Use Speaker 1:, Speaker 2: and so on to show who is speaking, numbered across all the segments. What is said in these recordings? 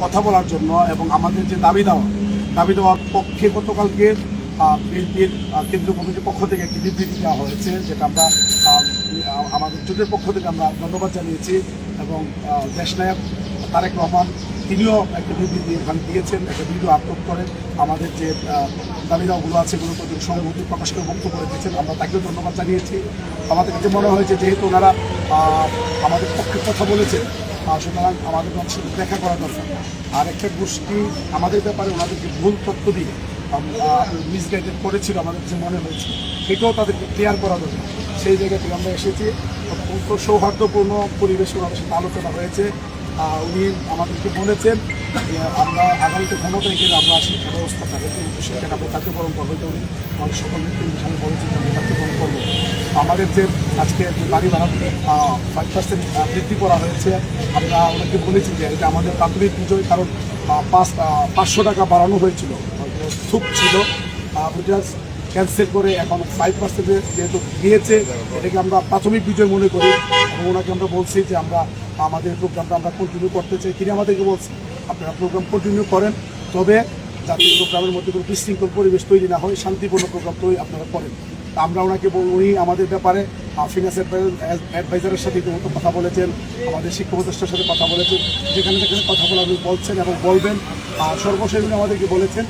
Speaker 1: কথা বলার জন্য এবং আমাদের যে দাবি দেওয়া দাবি দেওয়ার পক্ষে গতকালকে বিএনপির কেন্দ্রীয় কমিটির পক্ষ থেকে একটি বিবৃতি দেওয়া হয়েছে যেটা আমরা আমাদের জোটের পক্ষ থেকে আমরা ধন্যবাদ জানিয়েছি এবং দেশনায়ক তারেক রহমান তিনিও একটা বিবৃতি এখানে দিয়েছেন একটা ভিডিও আপলোড করে আমাদের যে আহ, দাবি দাওয়াগুলো আছে এগুলোর প্রতি সহানুভূতি প্রকাশ করে বক্তব্য দিয়েছেন আমরা তাকেও ধন্যবাদ জানিয়েছি। আমাদের কাছে মনে হয়েছে যেহেতু ওনারা আমাদের পক্ষে কথা বলেছেন সুতরাং আমাদের সাথে দেখা করা দরকার। আর একটা গোষ্ঠী আমাদের ব্যাপারে ওনাদেরকে ভুল তথ্য দিয়ে মিসগাইডেড করেছিল আমাদের কাছে মনে হয়েছে। এটাও তাদেরকে ক্লিয়ার করা দরকার। সেই জায়গা থেকে আমরা এসেছি, অত্যন্ত সৌহার্দ্যপূর্ণ পরিবেশে ওনাদের সাথে আলোচনা হয়েছে। উনি আমাদেরকে বলেছেন যে আমরা আগামীতে ক্ষমতায় গেলে আমরা শিক্ষা ব্যবস্থা কিন্তু সেখানে আমরা কার্যক্রম করব তো উনি আমাদের সকল ব্যক্তির সামনে বলেছেন আমরা কার্যক্রম করব আমাদের যে আজকে বাড়ি ভাড়া ফাইভ পার্সেন্ট বৃদ্ধি করা হয়েছে, আমরা ওনাকে বলেছি যে এটা আমাদের প্রাথমিক বিজয়, কারণ পাঁচ পাঁচশো টাকা বাড়ানো হয়েছিল। সুপ ছিল। ওইটা ক্যান্সেল করে এখন ফাইভ পার্সেন্টে যেহেতু দিয়েছে, এটাকে আমরা প্রাথমিক বিজয় মনে করি। এবং ওনাকে আমরা বলছি যে আমরা, আমাদের প্রোগ্রামটা আমরা কন্টিনিউ করতে চাই। তিনি আমাদেরকে বলছি আপনারা প্রোগ্রাম কন্টিনিউ করেন, তবে যাতে প্রোগ্রামের মধ্যে কোনো বিশৃঙ্খল পরিবেশ তৈরি না হয়, শান্তিপূর্ণ প্রোগ্রাম তৈরি আপনারা করেন। আমরা ওনাকে উনি আমাদের ব্যাপারে ফিনান্স অ্যাডভাইজারের সাথে ইতিমধ্যে কথা বলেছেন, আমাদের শিক্ষা প্রতিষ্ঠার সাথে কথা বলেছেন, যেখানে যেখানে কথা বলা উনি বলছেন এবং বলবেন আর সর্বশেষ উনি আমাদেরকে বলেছেন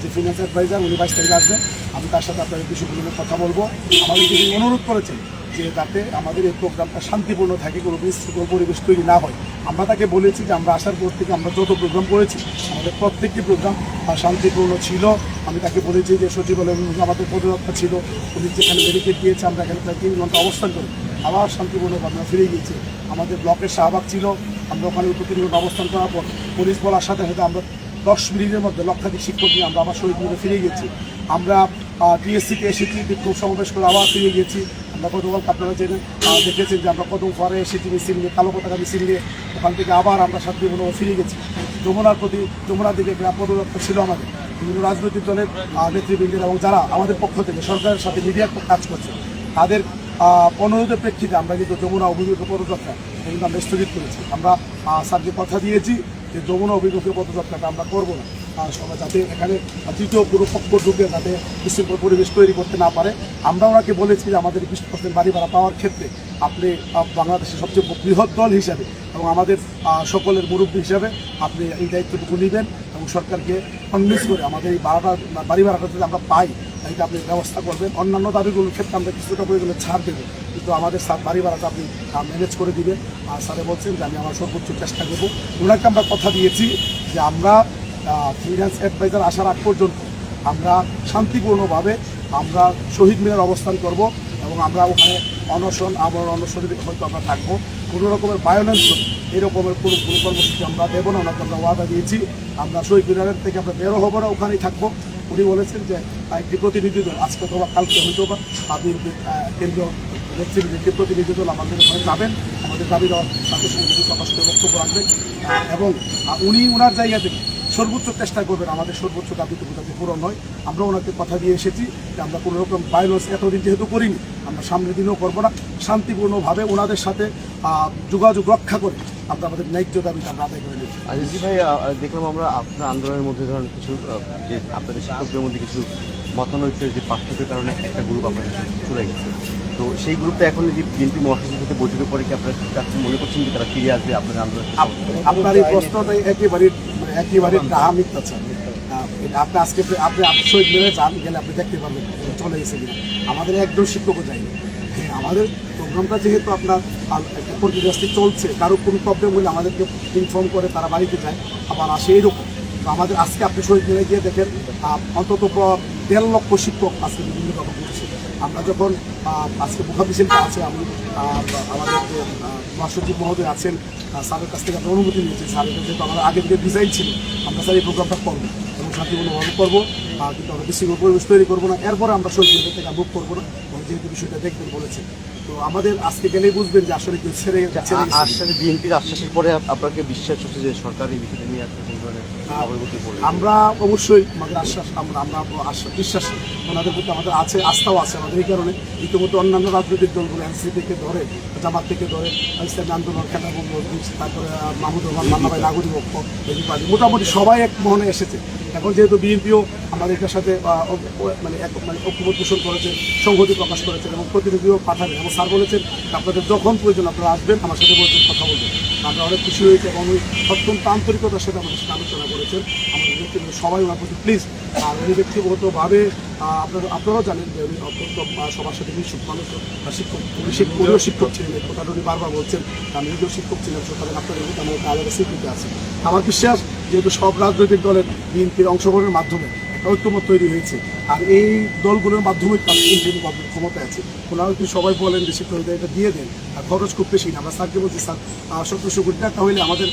Speaker 1: যে ফিনান্স অ্যাডভাইজার উনি বাইশ তারিখে আসবেন, আমি তার সাথে আপনাদের বিষয়গুলো কথা বলব। আমাদের অনুরোধ করেছেন যে যাতে আমাদের এই প্রোগ্রামটা শান্তিপূর্ণ থাকে, কোনো বিশৃঙ্খল পরিবেশ তৈরি না হয়। আমরা তাকে বলেছি যে আমরা আসার পর থেকে আমরা যত প্রোগ্রাম করেছি, আমাদের প্রত্যেকটি প্রোগ্রাম শান্তিপূর্ণ ছিল। আমি তাকে বলেছি যে সচিবালয় আমাদের পদযাত্রা ছিল। উনি যেখানে ব্যারিকেড দিয়েছে, আমরা এখানে প্রায় তিন ঘণ্টা অবস্থান করি আবার শান্তিপূর্ণভাবে আমরা ফিরে গিয়েছি। আমাদের ব্লকের শাহবাগ ছিল, আমরা ওখানে উপর তিন ঘণ্টা অবস্থান করার পর পুলিশ বলার সাথে সাথে আমরা দশ মিনিটের মধ্যে লক্ষাধিক শিক্ষক নিয়ে আমরা আবার শহীদ মিনারে ফিরে গেছি আমরা টিএসসিতে এসেছি, বিক্ষোভ সমাবেশ করে আবার ফিরে গেছি আমরা গতকাল আপনারা জেনে দেখেছেন যে আমরা কদম পরে এসেছি মিছিল নিয়ে, কালো পতাকা মিছিল নিয়ে ওখান থেকে আবার আমরা শান্তিপূর্ণ ফিরে গেছি। যমুনার প্রতি, যমুনার দিকে একটা পদযাত্রা ছিল আমাদের। বিভিন্ন রাজনৈতিক দলের নেতৃবৃন্দের এবং যারা আমাদের পক্ষ থেকে, সরকারের সাথে মিডিয়ার কাজ করছে, তাদের অনুরোধের প্রেক্ষিতে আমরা কিন্তু যমুনা অভিযোগ পদযাত্রা কিন্তু আমরা স্থগিত করেছি। আমরা স্যারকে কথা দিয়েছি যে যমুনা অভিযোগের পদযাত্রাটা আমরা করব না। সবাই যাতে এখানে তৃতীয় পুরো পক্ষ ঢুকে যাতে বিশৃঙ্খল পরিবেশ তৈরি করতে না পারে। আমরা ওনাকে বলেছি যে আমাদের বিশ পার্সেন্ট বাড়ি ভাড়া পাওয়ার ক্ষেত্রে আপনি বাংলাদেশের সবচেয়ে বৃহৎ দল হিসাবে এবং আমাদের সকলের মুরব্বী হিসাবে আপনি এই দায়িত্বটুকু নেবেন এবং সরকারকে কনভিন্স করে আমাদের এই ভাড়াটা, বাড়ি ভাড়াটা যদি আমরা পাই এটা আপনি ব্যবস্থা করবেন। অন্যান্য দাবিগুলোর ক্ষেত্রে আমরা কিছুটা পরিমাণে ছাড় দেবো। কিন্তু আমাদের স্যার বাড়ি ভাড়াটা আপনি ম্যানেজ করে দিবেন। আর স্যারে বলছেন যে আমি আমার সর্বোচ্চ চেষ্টা করব। ওনাকে আমরা কথা দিয়েছি যে আমরা ফিনান্স অ্যাডভাইজার আসার আগ পর্যন্ত আমরা শান্তিপূর্ণভাবে আমরা শহীদ মিনার অবস্থান করব এবং আমরা ওখানে অনশন আমার অনশনের হয়তো আমরা থাকব। কোনো রকমের বায়োলেন্স এরকমের কোনো কোনো কর্মসূচি আমরা দেবো না ওনাকে আমরা ওয়াদা দিয়েছি। আমরা শহীদ মিনারের থেকে আমরা বেরো হব না, ওখানেই থাকব। উনি বলেছেন যে একটি প্রতিনিধি দল, আজকে অথবা কালকে হয়তো বা আপনি কেন্দ্রীয় নেতৃবৃন্দ, একটি প্রতিনিধি দল আমাদের ওখানে যাবেন। আমাদের দাবি দেওয়ার সাথে সঙ্গে বক্তব্য রাখবেন। এবং উনি ওনার জায়গা থেকে সর্বোচ্চ চেষ্টা করবেন আমাদের সর্বোচ্চ দাবিটুকু যাতে পূরণ হয়। আমরা ওনাকে কথা দিয়ে এসেছি যে আমরা কোনো রকম ভায়োলেন্স এতদিন যেহেতু করিনি আমরা সামনের দিনেও করব না। শান্তিপূর্ণভাবে ওনাদের সাথে যোগাযোগ রক্ষা করে আমরা আমাদের ন্যায্য দাবিটা আমরা আদায় করে নিচ্ছি।
Speaker 2: আজিজি ভাই দেখলাম আমরা আপনার আন্দোলনের মধ্যে ধরেন কিছু যে আপনাদের শিক্ষকদের মধ্যে কিছু মতানৈক্যের যে পার্থক্যের কারণে একটা গ্রুপ আপনাদের চলে গেছে। তো সেই গ্রুপটা এখন যে বিএনপি মহাসচিব থেকে বৈঠকের পরে কি আপনারা মনে করছেন যে তারা ফিরে আসবে আপনাদের আন্দোলন
Speaker 1: আপনার এই প্রশ্নটা একেবারে একেবারে ডাহা মিথ্যা স্যার আহ, এটা আপনি আজকে আপনি শহীদ মেনে যান গেলে আপনি দেখতে পাবেন চলে গেছে কিনা। আমাদের একজন শিক্ষকও যায়নি। হ্যাঁ আমাদের প্রোগ্রামটা যেহেতু আপনার কন্টিনিউসলি চলছে কারও কোনো প্রবলেম হলে আমাদেরকে ইনফর্ম করে তারা বাড়িতে যায় আবার আসে এইরকম তো আমাদের আজকে আপনি শহীদ মিলে গিয়ে দেখেন অন্তত দেড় লক্ষ শিক্ষক আজকে বিভিন্ন রকম করছে। আমরা যখন আজকে মুখামিছিলটা আছে আমি আমাদের মহাসচিব মহোদয় আছেন স্যারের কাছ থেকে আমরা অনুমতি নিয়েছি। স্যারের কাছে আমাদের আগে থেকে ডিজাইন ছিল, আমরা স্যার এই প্রোগ্রামটা করব এবং শান্তিপূর্ণভাবে করব। কিন্তু আমরা বেশি পরিবেশ তৈরি করব না। এরপরে আমরা শহীদ মিনার থেকে মুখ করব না। যেহেতু বিষয়টা দেখবেন বলেছেন। তো আমাদের আজকে গেলেই বুঝবেন যে আসলে কেউ ছেড়ে
Speaker 2: আসলে বিএনপির আশ্বাসের পরে আপ- আপনাকে বিশ্বাস হচ্ছে যে সরকার এই বিষয়টা নিয়ে
Speaker 1: আমরা অবশ্যই আমাদের আশ্বাস আমরা আমরা আশ্বাস বিশ্বাস ওনাদের প্রতি আমাদের আছে আস্থাও আছে আমাদের। এই কারণে ইতিমধ্যে অন্যান্য রাজনৈতিক দলগুলো এনসি থেকে ধরে জামাত থেকে ধরে ইসলামী আন্দোলন খেলা তারপরে আহ, মাহমুদুর রহমান মান্না ভাই নাগরিক ঐক্য এই পার্টি মোটামুটি সবাই এক মহনে এসেছে। এখন যেহেতু বিএনপিও আমাদের এটার সাথে মানে এক মানে ঐক্যমত পোষণ করেছে সংহতি প্রকাশ করেছেন এবং প্রতিনিধিও পাঠাবেন এবং স্যার বলেছেন আপনাদের যখন প্রয়োজন আপনারা আসবেন আমার সাথে বলছেন কথা বলবেন। আমরা অনেক খুশি হয়েছে এবং অত্যন্ত আন্তরিকতার সাথে আমাদের সাথে আলোচনা করেছেন। সবাই ওনার প্রতি প্লিজ আর উনি ব্যক্তিগতভাবে আপনারা আপনারাও জানেন যে উনি অত্যন্ত সবার সাথে মিশুক মানুষ শিক্ষক উনি শিক্ষক উনিও শিক্ষক। ছিলেন এই কথাটা উনি বারবার বলছেন আমি নিজেও শিক্ষক ছিলাম সুতরাং আপনাদের আমার আলাদা স্বীকৃতি আছে। আমার বিশ্বাস যেহেতু সব রাজনৈতিক দলের বিএনপির অংশগ্রহণের মাধ্যমে ঐক্যমত তৈরি হয়েছে আর এই দলগুলোর মাধ্যমে বিএনপির ক্ষমতা আছে ওনারা যদি সবাই বলেন যে শিক্ষকদের এটা দিয়ে দেন আর খরচ খুব বেশি না। আমরা স্যারকে বলছি স্যার সতেরোশো কোটি টাকা হইলে আমাদের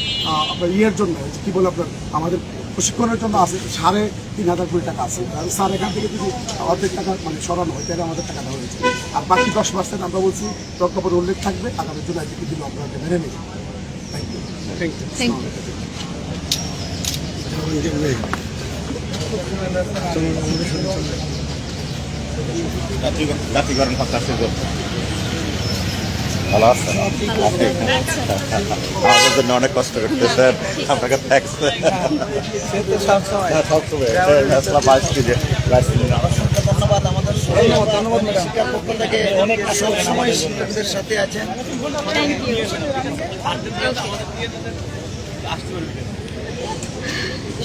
Speaker 1: আপনার ইয়ের জন্য কি বলে আপনার আমাদের প্রশিক্ষণের জন্য আছে সাড়ে তিন হাজার কোটি টাকা আছে। স্যার এখান থেকে যদি অর্ধেক টাকা মানে সরানো হয় তাহলে আমাদের টাকা দেওয়া হয়েছে। আর বাকি দশ পার্সেন্ট আমরা বলছি প্রজ্ঞাপন উল্লেখ থাকবে আগামী জুলাই থেকে দিলে আমরা মেনে নেব থ্যাংক ইউ
Speaker 3: থ্যাংক ইউ
Speaker 4: ভালো আছেন আমাদের জন্য অনেক কষ্ট করতেছেন আপনাকে থ্যাংকস বাইশ কেজি বাইশ কেজি।
Speaker 5: ধন্যবাদ আমাদের ধন্যবাদ ধন্যবাদ পক্ষ থেকে অনেক সবসময় শিক্ষকদের সাথে আছেন।
Speaker 3: থ্যাংক ইউ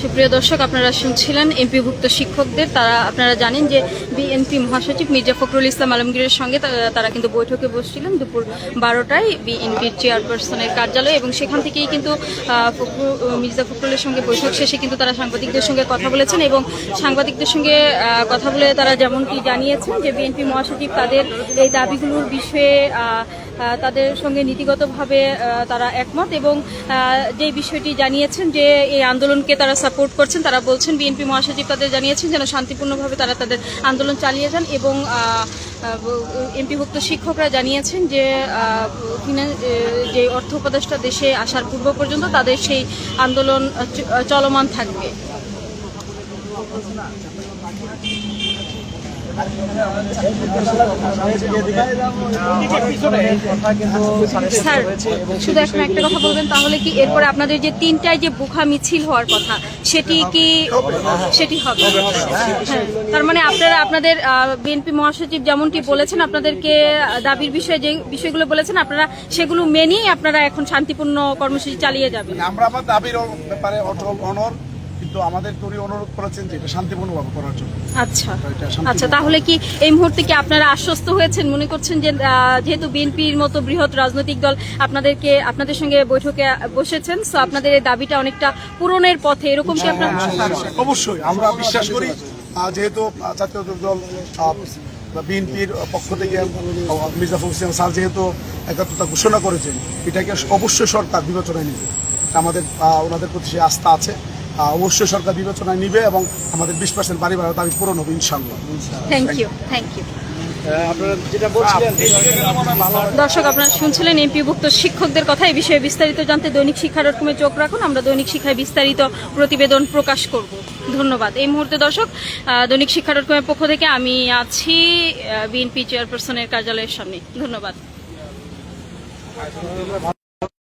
Speaker 3: সুপ্রিয় দর্শক, আপনারা শুনছিলেন এমপিভুক্ত শিক্ষকদের। তারা, আপনারা জানেন যে বিএনপি মহাসচিব মির্জা ফখরুল ইসলাম আলমগীরের সঙ্গে তারা কিন্তু বৈঠকে বসছিলেন দুপুর বারোটায় বিএনপির চেয়ারপারসনের কার্যালয়ে এবং সেখান থেকেই কিন্তু মির্জা ফখরুলের সঙ্গে বৈঠক শেষে কিন্তু তারা সাংবাদিকদের সঙ্গে কথা বলেছেন এবং সাংবাদিকদের সঙ্গে কথা বলে তারা যেমনটি জানিয়েছেন যে বিএনপি মহাসচিব তাদের এই দাবিগুলোর বিষয়ে তাদের সঙ্গে নীতিগতভাবে তারা একমত এবং যে বিষয়টি জানিয়েছেন যে এই আন্দোলনকে তারা সাপোর্ট করছেন, তারা বলছেন বিএনপি মহাসচিব তাদের জানিয়েছেন যেন শান্তিপূর্ণভাবে তারা তাদের আন্দোলন চালিয়ে যান এবং এমপিভুক্ত শিক্ষকরা জানিয়েছেন যে যে অর্থ উপদেষ্টা দেশে আসার পূর্ব পর্যন্ত তাদের সেই আন্দোলন চলমান থাকবে। স্যার, শুধু এখন একটা কথা বলবেন, তাহলে কি এরপরে আপনাদের যে তিনটায় যে বুখা মিছিল হওয়ার কথা, সেটি কি সেটি হবে? হ্যাঁ তার মানে আপনারা, আপনাদের বিএনপি মহাসচিব যেমনটি বলেছেন, আপনাদেরকে দাবির বিষয়ে যে বিষয়গুলো বলেছেন, আপনারা সেগুলো মেনেই আপনারা এখন শান্তিপূর্ণ কর্মসূচি চালিয়ে যাবেন।
Speaker 1: আমরা আমার দাবির ব্যাপারে অটল অনর কিন্তু আমাদের উনি অনুরোধ করেছেন যে এটা শান্তিপূর্ণভাবে করার জন্য।
Speaker 3: আচ্ছা। আচ্ছা তাহলে কি এই মুহূর্তে কি আপনারা আশ্বস্ত হয়েছেন? মনে করছেন যে যেহেতু বিএনপির মতো বৃহৎ রাজনৈতিক দল আপনাদেরকে আপনাদের সঙ্গে বৈঠকে বসেছেন সো আপনাদের এই দাবিটা অনেকটা পূরণের পথে এরকম কি আপনার
Speaker 1: অবশ্যই। আমরা বিশ্বাস করি যেহেতু জাতীয় দল বিএনপির পক্ষ থেকে ফখরুল স্যার যেহেতু একাত্মতা ঘোষণা করেছেন এটাকে অবশ্যই সরকার বিবেচনায় নেবে। আমাদের ওনাদের প্রতি সে আস্থা আছে। অবশ্যই সরকার বিবেচনায় নিবে এবং আমাদের বিশ পার্সেন্ট বাড়ি ভাড়া দাবি পূরণ হবে ইনশাল্লাহ
Speaker 3: থ্যাংক ইউ থ্যাংক ইউ দর্শক আপনারা শুনছিলেন এমপিভুক্ত শিক্ষকদের কথা এই বিষয়ে বিস্তারিত জানতে দৈনিক শিক্ষা ডট কমে চোখ রাখুন। আমরা দৈনিক শিক্ষায় বিস্তারিত প্রতিবেদন প্রকাশ করব। ধন্যবাদ। এই মুহূর্তে দর্শক দৈনিক শিক্ষা ডট কমের পক্ষ থেকে আমি আছি বিএনপি চেয়ারপারসনের কার্যালয়ের সামনে। ধন্যবাদ।